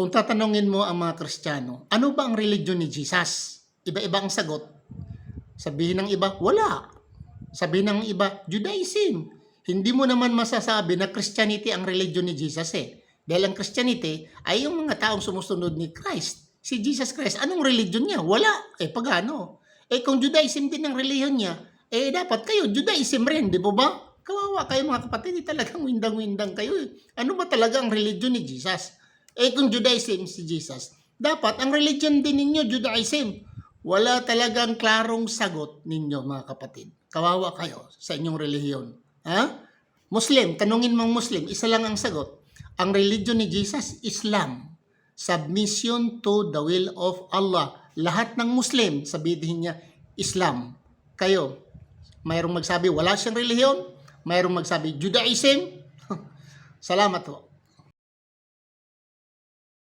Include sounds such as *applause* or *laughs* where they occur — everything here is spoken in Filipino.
Kung tatanungin mo ang mga Kristiyano, ano ba ang religion ni Jesus? Iba-iba ang sagot. Sabihin ng iba, wala. Sabihin ng iba, Judaism. Hindi mo naman masasabi na Christianity ang religion ni Jesus eh. Dahil ang Christianity ay yung mga taong sumusunod ni Christ. Si Jesus Christ, anong religion niya? Wala. Eh, pagano? Eh, kung Judaism din ang religion niya, eh, dapat kayo, Judaism rin, di po ba? Kawawa kayo mga kapatid, eh, talagang windang-windang kayo. eh. Ano ba talaga ang religion ni Jesus? Eh, kung Judaism si Jesus, dapat ang religion din ninyo, Judaism. Wala talagang klarong sagot ninyo, mga kapatid. Kawawa kayo sa inyong relihiyon. Ha? Muslim, tanungin mong Muslim, isa lang ang sagot. Ang religion ni Jesus, Islam. Submission to the will of Allah. Lahat ng Muslim, sabihin niya, Islam. Kayo, mayroong magsabi, wala siyang relihiyon. Mayroong magsabi, Judaism. *laughs* Salamat po.